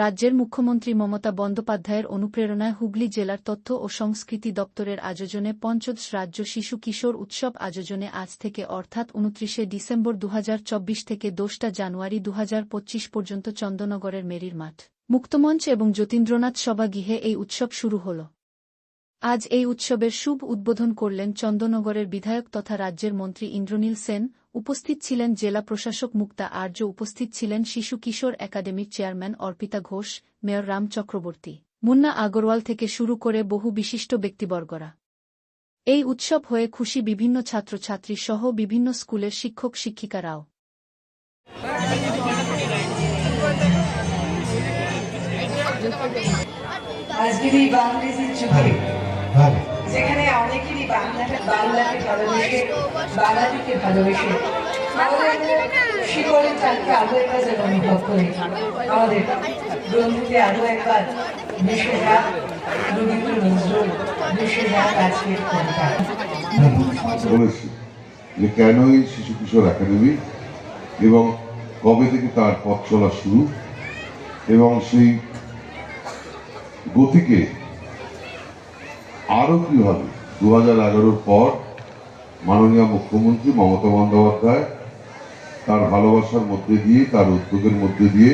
রাজ্যের মুখ্যমন্ত্রী মমতা বন্দ্যোপাধ্যায়ের অনুপ্রেরণায় হুগলি জেলার তথ্য ও সংস্কৃতি দপ্তরের আয়োজনে পঞ্চদশ রাজ্য শিশু কিশোর উৎসব আয়োজনে আজ থেকে অর্থাৎ উনত্রিশে ডিসেম্বর দুহাজার চব্বিশ থেকে দোসটা জানুয়ারি দুহাজার পঁচিশ পর্যন্ত চন্দনগরের মেরির মাঠ। মুক্তমঞ্চ এবং যতীন্দ্রনাথ সভাগৃহে এই উৎসব শুরু হল। আজ এই উৎসবের শুভ উদ্বোধন করলেন চন্দননগরের বিধায়ক তথা রাজ্যের মন্ত্রী ইন্দ্রনীল সেন। উপস্থিত ছিলেন জেলা প্রশাসক মুক্তা আর্য। উপস্থিত ছিলেন শিশু কিশোর একাডেমির চেয়ারম্যান অর্পিতা ঘোষ, মেয়র রাম চক্রবর্তী। মুন্না আগরওয়াল থেকে শুরু করে বহু বিশিষ্ট ব্যক্তিবর্গরা। এই উৎসব হয়ে খুশি বিভিন্ন ছাত্রছাত্রী সহ বিভিন্ন স্কুলের শিক্ষক শিক্ষিকারাও। আজকের এই বাংলাদেশের যেখানে অনেকেরই বাংলাটা বাংলাকে ভালোবেসে বাঙালিকে ভালোবেসে শিকড়ের চালকে আরও একবার যেন অনুভব করে। আমাদের আরও একবার মিশে যাক রবীন্দ্র নজরুল মিশে যাক আজকের কবিতা বলেছি যে কেন এই শিশু কিশোর একাডেমি এবং কবে থেকে তার পথ চলা শুরু এবং সেই গতিকে আরও কীভাবে দু হাজার এগারোর পর মাননীয় মুখ্যমন্ত্রী মমতা বন্দ্যোপাধ্যায় তার ভালোবাসার মধ্যে দিয়ে, তার উদ্যোগের মধ্যে দিয়ে,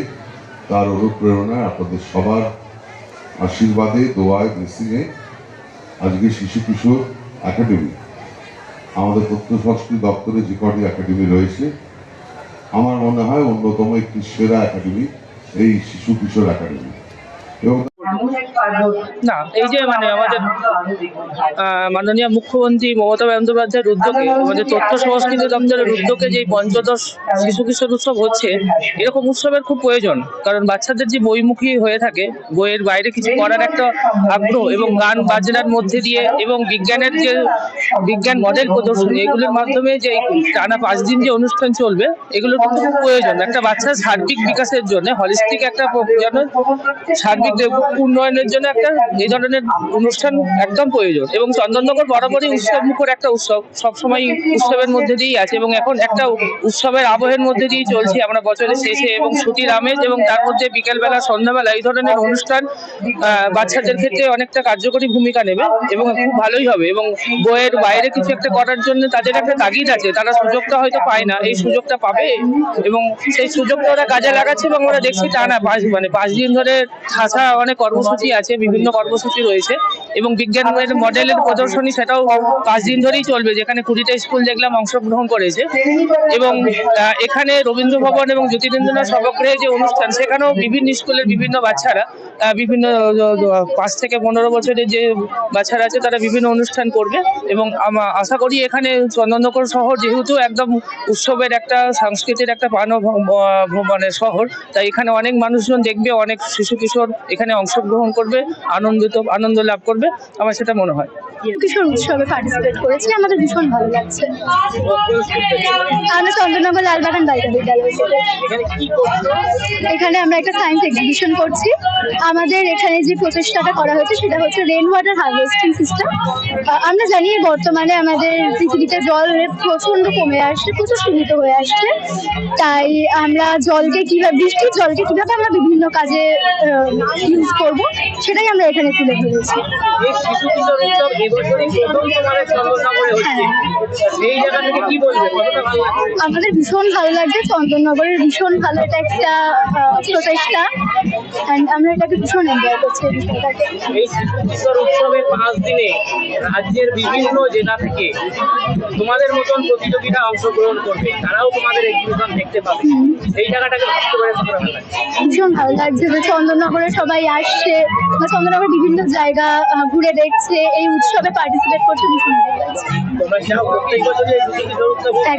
তার অনুপ্রেরণায় আপনাদের সবার আশীর্বাদে, দোয়ায় ব্লেসিংয়ে আজকে শিশু কিশোর একাডেমি আমাদের তথ্য সংস্কৃতি দপ্তরে যে কটি একাডেমি রয়েছে, আমার মনে হয় অন্যতম একটি সেরা একাডেমি এই শিশু কিশোর একাডেমি এবং না, এই যে মানে আমাদের মাননীয় মুখ্যমন্ত্রী মমতা বন্দ্যোপাধ্যায়ের উদ্যোগে আমাদের তথ্য সংস্কৃতি দপ্তরের উদ্যোগে যে পঞ্চদশ শিশু কিশোর উৎসব হচ্ছে, এরকম উৎসবের খুব প্রয়োজন, কারণ বাচ্চাদের যে বইমুখী হয়ে থাকে, বইয়ের বাইরে কিছু করার একটা আগ্রহ এবং গান বাজনার মধ্যে দিয়ে এবং বিজ্ঞানের যে বিজ্ঞান মডেল প্রদর্শনী, এগুলোর মাধ্যমে যে টানা পাঁচ দিন যে অনুষ্ঠান চলবে, এগুলোর কিন্তু খুব প্রয়োজন। একটা বাচ্চার সার্বিক বিকাশের জন্য হলিস্টিক একটা যেন সার্বিক যে উন্নয়নের জন্য একটা এই ধরনের অনুষ্ঠান একদম প্রয়োজন এবং চন্দননগর বরাবরই উৎসব মুখর একটা উৎসব, সবসময় উৎসবের মধ্যে দিয়েই আছে এবং এখন একটা উৎসবের আবহের মধ্যে দিয়েই চলছি আমরা বছরের শেষে এবং ছুটির আমেজ এবং তার মধ্যে বিকেলবেলা, সন্ধ্যাবেলা এই ধরনের অনুষ্ঠান বাচ্চাদের ক্ষেত্রে অনেকটা কার্যকরী ভূমিকা নেবে এবং খুব ভালোই হবে এবং বইয়ের বাইরে কিছু একটা করার জন্য তাদের একটা তাগিদ আছে, তারা সুযোগটা হয়তো পায় না, এই সুযোগটা পাবে এবং সেই সুযোগটা ওরা কাজে লাগাচ্ছে এবং ওরা দেখছি টানা পাঁচ মানে পাঁচ দিন ধরে ঠাসা অনেক কর্মসূচি আছে বিভিন্ন কর্মসূচি রয়েছে। এবং বিজ্ঞানের মডেলের প্রদর্শনী সেটাও পাঁচ দিন ধরেই চলবে যেখানে কুড়িটা স্কুল দেখলাম অংশগ্রহণ করেছে। এবং এখানে রবীন্দ্র ভবন এবং জ্যোতিরেন্দ্রনাথ সভাগৃহে যে অনুষ্ঠান সেখানেও বিভিন্ন স্কুলের বিভিন্ন বাচ্চারা বিভিন্ন পাঁচ থেকে পনেরো বছরের যে বাচ্চারা আছে তারা বিভিন্ন অনুষ্ঠান করবে। এবং আশা করি এখানে চন্দননগর শহর যেহেতু একদম উৎসবের একটা সংস্কৃতির একটা প্রাণ মানে শহর তাই এখানে অনেক মানুষজন দেখবে অনেক শিশু কিশোর এখানে অংশগ্রহণ করবে আনন্দিত আনন্দ লাভ করবে। আমার সেটা মনে হয়। কিশোর উৎসবে পার্টিসিপেট করেছি, আমাদের ভীষণ ভালো লাগছে। আমরা চন্দ্রনগর লালবাগান বালিকা বিদ্যালয় এখানে আমরা একটা সায়েন্স এক্সিবিশন করছি। আমাদের এখানে যে প্রচেষ্টাটা করা হয়েছে, সেটা হচ্ছে রেন ওয়াটার হারভেস্টিং সিস্টেম আমরা জানি বর্তমানে আমাদের পৃথিবীতে জল প্রচণ্ড কমে আসছে, প্রচুর সীমিত হয়ে আসছে। তাই আমরা জলকে কীভাবে, বৃষ্টির জলকে কীভাবে আমরা বিভিন্ন কাজে ইউজ করব, সেটাই আমরা এখানে তুলে ধরেছি। এই শিশু কিশোর উৎসব এবছরই প্রথম তোমাদের চন্দননগরে হচ্ছে। এই জায়গা থেকে কি বলবে? কতটা ভালো লাগছে? আমাদের ভীষণ ভালো লাগছে। চন্দননগরের ভীষণ ভালো এটা একটা প্রচেষ্টা অ্যান্ড আমরা এটাকে ভীষণ এনজয় করছি এই বিষয়টাকে। এই শিশু কিশোর উৎসবে পাঁচ দিনে রাজ্যের বিভিন্ন জেলা থেকে তোমাদের মতন প্রতিযোগীরা অংশগ্রহণ করবে। তারাও তোমাদের এক্সিবিশন দেখতে পাবে। এই জায়গাটাকে ভাবতে পারে কতটা ভালো লাগছে? ভীষণ ভালো লাগছে যে চন্দননগরে সবাই আসছে। চন্দননগরের বিভিন্ন জায়গা ঘুরে দেখছে এই উৎসবে পার্টিসিপেট করছে ভীষণ ভালো লাগছে?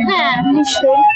হ্যাঁ নিশ্চয়ই